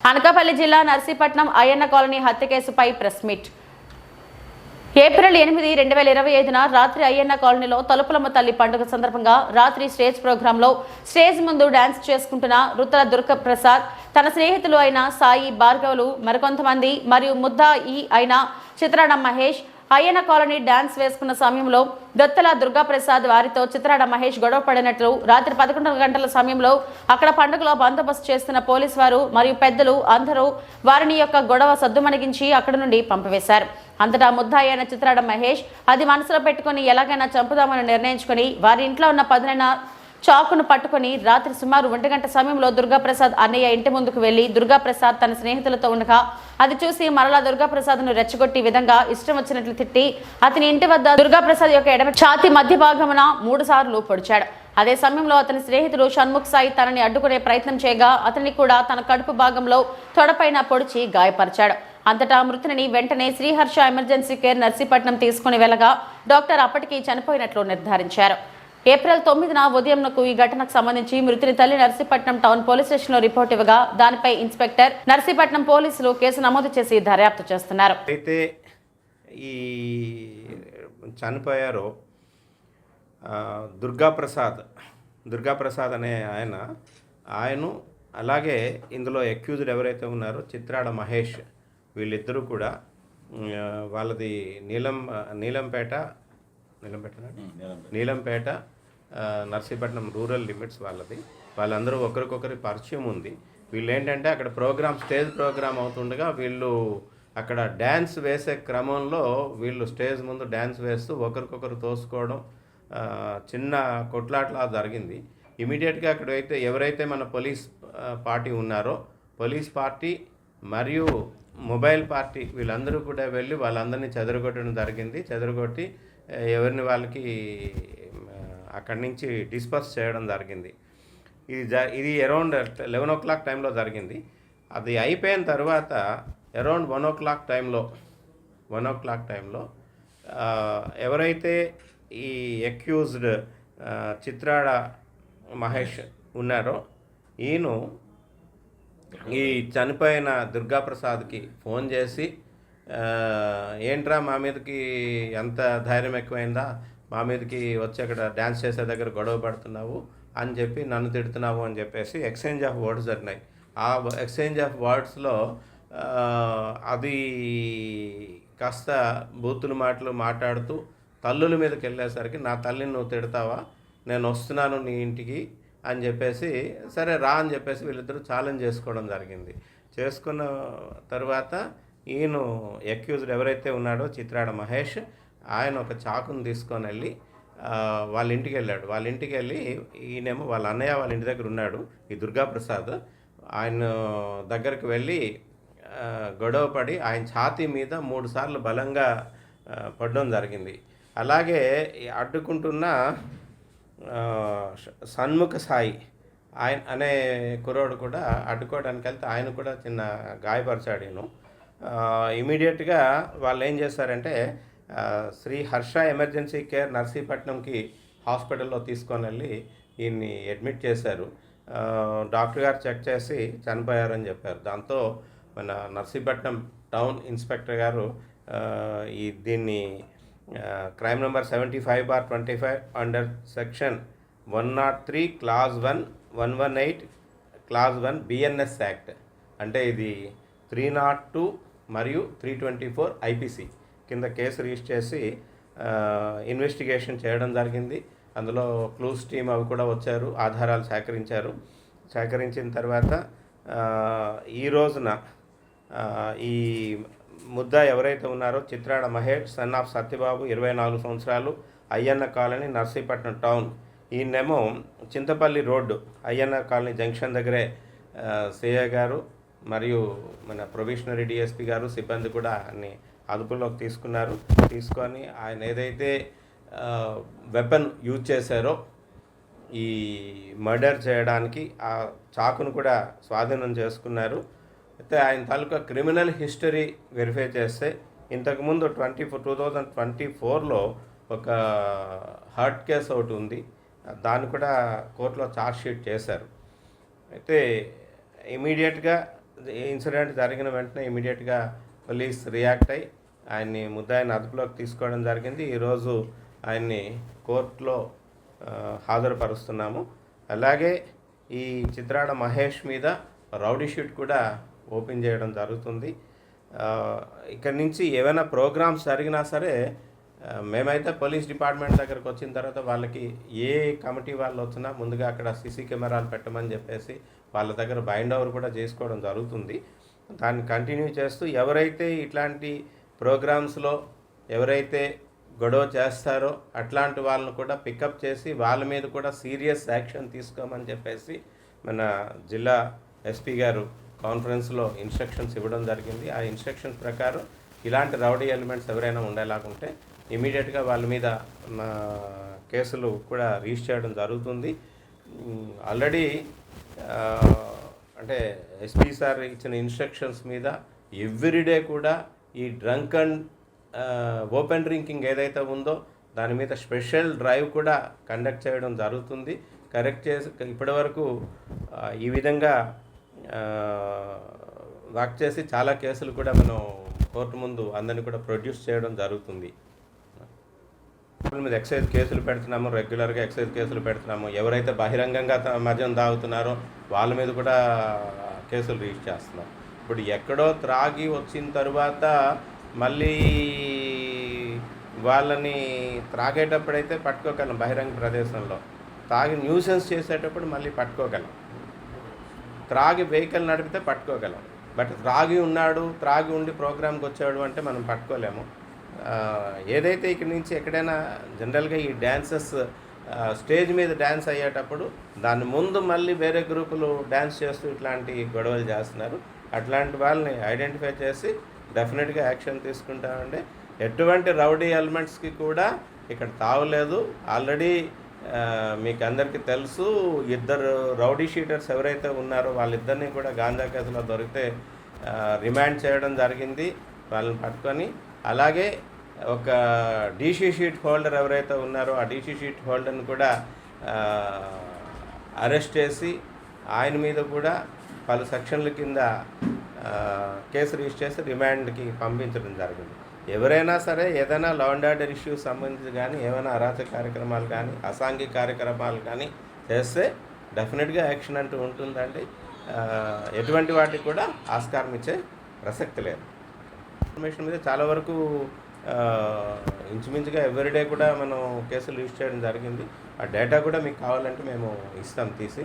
అనకాపల్లి జిల్లా నర్సీపట్నం అయ్యన్న కాలనీ హత్య కేసుపై ప్రెస్ మీట్. ఏప్రిల్ ఎనిమిది రెండు వేల ఇరవై ఐదున రాత్రి అయ్యన్న కాలనీలో తలుపులమ్మ తల్లి పండుగ సందర్భంగా రాత్రి స్టేజ్ ప్రోగ్రాంలో స్టేజ్ ముందు డాన్స్ చేసుకుంటున్న రుతల దుర్గ ప్రసాద్ తన స్నేహితులు అయిన సాయి భార్గవులు మరికొంతమంది మరియు ముద్దా ఈ అయిన చిత్రాడ మహేష్ అయ్యన కాలనీ డాన్స్ వేసుకున్న సమయంలో దత్తల దుర్గాప్రసాద్ వారితో చిత్రాడ మహేష్ గొడవ పడినట్లు రాత్రి పదకొండు గంటల సమయంలో అక్కడ పండుగలో బందోబస్తు చేస్తున్న పోలీసు వారు మరియు పెద్దలు అందరూ వారిని యొక్క గొడవ సద్దుమణిగించి అక్కడ నుండి పంపివేశారు. అంతటా ముద్దాయి అయిన చిత్రాడ మహేష్ అది మనసులో పెట్టుకుని ఎలాగైనా చంపుదామని నిర్ణయించుకుని వారి ఇంట్లో ఉన్న పదునైన చాకును పట్టుకొని రాత్రి సుమారు ఒంటి గంట సమయంలో దుర్గాప్రసాద్ అన్నయ్య ఇంటి ముందుకు వెళ్ళి దుర్గాప్రసాద్ తన స్నేహితులతో ఉండగా అది చూసి మరలా దుర్గాప్రసాద్ను రెచ్చగొట్టి విధంగా ఇష్టం వచ్చినట్లు తిట్టి అతని ఇంటి వద్ద దుర్గాప్రసాద్ యొక్క ఎడమ ఛాతి మధ్య భాగమున మూడు సార్లు పొడిచాడు. అదే సమయంలో అతని స్నేహితుడు షణ్ముఖ్ సాయి తనని అడ్డుకునే ప్రయత్నం చేయగా అతన్ని కూడా తన కడుపు భాగంలో తొడపైన పొడిచి గాయపరిచాడు. అంతటా మృతుని వెంటనే శ్రీహర్ష ఎమర్జెన్సీ కేర్ నర్సీపట్నం తీసుకుని వెళ్ళగా డాక్టర్ అప్పటికి చనిపోయినట్లు నిర్ధారించారు. ఏప్రిల్ తొమ్మిదిన ఉదయంకు ఈ ఘటనకు సంబంధించి మృతుని తల్లి నర్సీపట్నం టౌన్ పోలీస్ స్టేషన్లో రిపోర్ట్ ఇవ్వగా దానిపై ఇన్స్పెక్టర్ నర్సీపట్నం పోలీసులు కేసు నమోదు చేసి దర్యాప్తు చేస్తున్నారు. అయితే ఈ చనిపోయారు దుర్గాప్రసాద్ దుర్గాప్రసాద్ అనే ఆయన ఆయను అలాగే ఇందులో అక్యూజ్డ్ ఎవరైతే ఉన్నారో చిత్రాడ మహేష్ వీళ్ళిద్దరూ కూడా వాళ్ళది నీలం నీలంపేట నీలంపేట. నీలంపేట నర్సీపట్నం రూరల్ లిమిట్స్ వాళ్ళది. వాళ్ళందరూ ఒకరికొకరి పరిచయం ఉంది. వీళ్ళు ఏంటంటే అక్కడ ప్రోగ్రామ్ స్టేజ్ ప్రోగ్రామ్ అవుతుండగా వీళ్ళు అక్కడ డ్యాన్స్ వేసే క్రమంలో వీళ్ళు స్టేజ్ ముందు డ్యాన్స్ వేస్తూ ఒకరికొకరు తోసుకోవడం చిన్న కొట్లాట్లా జరిగింది. ఇమీడియట్గా అక్కడ అయితే ఎవరైతే మన పోలీస్ పార్టీ ఉన్నారో పోలీస్ పార్టీ మరియు మొబైల్ పార్టీ వీళ్ళందరూ కూడా వెళ్ళి వాళ్ళందరినీ చెదరగొట్టడం జరిగింది. చెదరగొట్టి ఎవరిని వాళ్ళకి అక్కడి నుంచి డిస్పర్స్ చేయడం జరిగింది. ఇది జ ఇది అరౌండ్ లెవెన్ ఓ క్లాక్ టైంలో జరిగింది. అది అయిపోయిన తర్వాత అరౌండ్ వన్ ఓ క్లాక్ టైంలో వన్ ఓ క్లాక్ టైంలో ఎవరైతే ఈ అక్యూజ్డ్ చిత్రాడ మహేష్ ఉన్నారో ఈయన ఈ చనిపోయిన దుర్గాప్రసాద్కి ఫోన్ చేసి ఏంట్రా మా మీదకి ఎంత ధైర్యం ఎక్కువైందా? మా మీదకి వచ్చి అక్కడ డ్యాన్స్ చేసే దగ్గర గొడవ పడుతున్నావు అని చెప్పి నన్ను తిడుతున్నావు అని చెప్పేసి ఎక్స్చేంజ్ ఆఫ్ వర్డ్స్ జరిగినాయి. ఆ ఎక్స్చేంజ్ ఆఫ్ వర్డ్స్లో అది కాస్త బూతులు మాటలు మాట్లాడుతూ తల్లుల మీదకి వెళ్ళేసరికి నా తల్లిని నువ్వు తిడతావా? నేను వస్తున్నాను నీ ఇంటికి అని చెప్పేసి సరే రా అని చెప్పేసి వీళ్ళిద్దరూ ఛాలెంజ్ చేసుకోవడం జరిగింది. చేసుకున్న తర్వాత ఈయన అక్యూజ్డ్ ఎవరైతే ఉన్నాడో చిత్రాడ మహేష్ ఆయన ఒక చాకుని తీసుకొని వెళ్ళి వాళ్ళ ఇంటికి వెళ్ళాడు. వాళ్ళ ఇంటికి వెళ్ళి ఈయనేమో వాళ్ళ అన్నయ్య వాళ్ళ ఇంటి దగ్గర ఉన్నాడు ఈ దుర్గాప్రసాద్. ఆయన దగ్గరికి వెళ్ళి గొడవపడి గొడవ పడి ఆయన ఛాతీ మీద మూడు సార్లు బలంగా పడడం జరిగింది. అలాగే అడ్డుకుంటున్న సన్ముఖ సాయి ఆయన అనే కుర్రోడు కూడా అడ్డుకోవడానికి వెళ్తే ఆయన కూడా చిన్న గాయపరిచాడు నేను ఇమీడియట్గా వాళ్ళు ఏం చేశారంటే శ్రీ హర్ష ఎమర్జెన్సీ కేర్ నర్సీపట్నంకి హాస్పిటల్లో తీసుకొని వెళ్ళి ఈయన్ని అడ్మిట్ చేశారు. డాక్టర్ గారు చెక్ చేసి చనిపోయారని చెప్పారు. దాంతో మన నర్సీపట్నం టౌన్ ఇన్స్పెక్టర్ గారు ఈ దీన్ని crime number seventy five bar twenty five under section one not three clause one one one eight clause one BNS act. అంటే ఇది త్రీ నాట్ టూ మరియు త్రీ ట్వంటీ ఫోర్ ఐపీసీ కింద కేసు రిజిస్టర్ చేసి investigation చేయడం జరిగింది. అందులో clues team అవి కూడా వచ్చారు ఆధారాలు సేకరించారు. సేకరించిన తర్వాత ఈ రోజున ఈ ముద్ద ఎవరైతే ఉన్నారో చిత్రాడ మహేష్ సన్ ఆఫ్ సత్యబాబు ఇరవై నాలుగు సంవత్సరాలు అయ్యన్న కాలనీ నర్సీపట్నం టౌన్. ఈయనేమో Chintapalli road Ayyanna colony junction దగ్గరే ఆ, సిఐ గారు మరియు మన ప్రొవిషనరీ డిఎస్పి గారు సిబ్బంది కూడా అన్ని అదుపులోకి తీసుకున్నారు. తీసుకొని ఆయన ఏదైతే వెపన్ యూజ్ చేశారో ఈ మర్డర్ చేయడానికి ఆ చాకును కూడా స్వాధీనం చేసుకున్నారు. అయితే ఆయన తాలూకా క్రిమినల్ హిస్టరీ వెరిఫై చేస్తే ఇంతకుముందు twenty four two thousand twenty ఫోర్లో ఒక హర్ట్ కేసు ఒకటి ఉంది. దాన్ని కూడా కోర్టులో ఛార్జ్ షీట్ చేశారు. అయితే ఇమీడియట్గా ఇన్సిడెంట్ జరిగిన వెంటనే ఇమీడియట్గా పోలీస్ రియాక్ట్ అయ్యి ఆయన్ని ముద్దాయిని అదుపులోకి తీసుకోవడం జరిగింది. ఈరోజు ఆయన్ని కోర్టులో హాజరుపరుస్తున్నాము. అలాగే ఈ చిత్రాడ మహేష్ మీద రౌడీ షీట్ కూడా ఓపెన్ చేయడం జరుగుతుంది. ఇక్కడ ఇక్కడి నుంచి ఏవైనా ప్రోగ్రామ్స్ జరిగినా సరే మేమైతే పోలీస్ డిపార్ట్మెంట్ దగ్గరకు వచ్చిన తర్వాత వాళ్ళకి ఏ కమిటీ వాళ్ళు వచ్చినా ముందుగా అక్కడ సీసీ కెమెరాలు పెట్టమని చెప్పేసి వాళ్ళ దగ్గర బైండ్ ఓవర్ కూడా చేసుకోవడం జరుగుతుంది. దాన్ని కంటిన్యూ చేస్తూ ఎవరైతే ఇట్లాంటి ప్రోగ్రామ్స్లో ఎవరైతే గొడవ చేస్తారో అట్లాంటి వాళ్ళని కూడా పికప్ చేసి వాళ్ళ మీద కూడా సీరియస్ యాక్షన్ తీసుకోమని చెప్పేసి మన జిల్లా ఎస్పీ గారు కాన్ఫరెన్స్లో ఇన్స్ట్రక్షన్స్ ఇవ్వడం జరిగింది. ఆ ఇన్స్ట్రక్షన్స్ ప్రకారం ఇలాంటి రౌడీ ఎలిమెంట్స్ ఎవరైనా ఉండేలాగుంటే ఇమీడియట్గా వాళ్ళ మీద కేసులు కూడా రిజిస్టర్ చేయడం జరుగుతుంది. ఆల్రెడీ అంటే ఎస్పీ సార్ ఇచ్చిన ఇన్స్ట్రక్షన్స్ మీద ఎవ్రీడే కూడా ఈ డ్రంక్ అండ్ ఓపెన్ డ్రింకింగ్ ఏదైతే ఉందో దాని మీద స్పెషల్ డ్రైవ్ కూడా కండక్ట్ చేయడం జరుగుతుంది. కరెక్ట్ చేసి ఇప్పటివరకు ఈ విధంగా వాక్ చేసి చాలా కేసులు కూడా మనం కోర్టు ముందు అందరినీ కూడా ప్రొడ్యూస్ చేయడం జరుగుతుంది. వాళ్ళ మీద ఎక్సైజ్ కేసులు పెడుతున్నాము రెగ్యులర్గా ఎక్సైజ్ కేసులు పెడుతున్నాము. ఎవరైతే బహిరంగంగా త- మద్యం తాగుతున్నారో వాళ్ళ మీద కూడా కేసులు రీచ్ చేస్తున్నాం. ఇప్పుడు ఎక్కడో త్రాగి వచ్చిన తర్వాత మళ్ళీ వాళ్ళని త్రాగేటప్పుడైతే పట్టుకోగలం బహిరంగ ప్రదేశంలో. తాగి న్యూసెన్స్ చేసేటప్పుడు మళ్ళీ పట్టుకోగలం. త్రాగి వెహికల్ నడిపితే పట్టుకోగలం. బట్ త్రాగి ఉన్నాడు త్రాగి ఉండి ప్రోగ్రామ్కి వచ్చాడు అంటే మనం పట్టుకోలేము. ఏదైతే ఇక్కడి నుంచి ఎక్కడైనా జనరల్గా ఈ డ్యాన్సెస్ స్టేజ్ మీద డ్యాన్స్ అయ్యేటప్పుడు దాని ముందు మళ్ళీ వేరే గ్రూపులు డ్యాన్స్ చేస్తూ ఇట్లాంటి గొడవలు చేస్తున్నారు. అట్లాంటి వాళ్ళని ఐడెంటిఫై చేసి డెఫినెట్గా యాక్షన్ తీసుకుంటామండి. ఎటువంటి రౌడీ ఎలిమెంట్స్కి కూడా ఇక్కడ తావలేదు. ఆల్రెడీ మీకు అందరికీ తెలుసు ఇద్దరు రౌడీ షీటర్స్ ఎవరైతే ఉన్నారో వాళ్ళిద్దరిని కూడా గాంజా కేసులో దొరికితే రిమాండ్ చేయడం జరిగింది వాళ్ళని పట్టుకొని. అలాగే ఒక డీసీ షీట్ హోల్డర్ ఎవరైతే ఉన్నారో ఆ డీసీ షీట్ హోల్డర్ని కూడా అరెస్ట్ చేసి ఆయన మీద కూడా పలు సెక్షన్ల కింద కేసు రిజిస్టర్ చేసి రిమాండ్కి పంపించడం జరిగింది. ఎవరైనా సరే ఏదైనా లా అండ్ ఆర్డర్ ఇష్యూస్ సంబంధించి కానీ ఏమైనా అరాచక కార్యక్రమాలు కానీ అసాంఘిక కార్యక్రమాలు కానీ చేస్తే డెఫినెట్గా యాక్షన్ అంటూ ఉంటుందండి. ఎటువంటి వాటికి కూడా ఆస్కారం ఇచ్చే ప్రసక్తి లేదు. ఇన్ఫర్మేషన్ మీద చాలా వరకు ఇంచుమించుగా ఎవ్రీడే కూడా మనం కేసులు రిజిస్టర్ చేయడం జరిగింది. ఆ డేటా కూడా మీకు కావాలంటే మేము ఇస్తాం తీసి.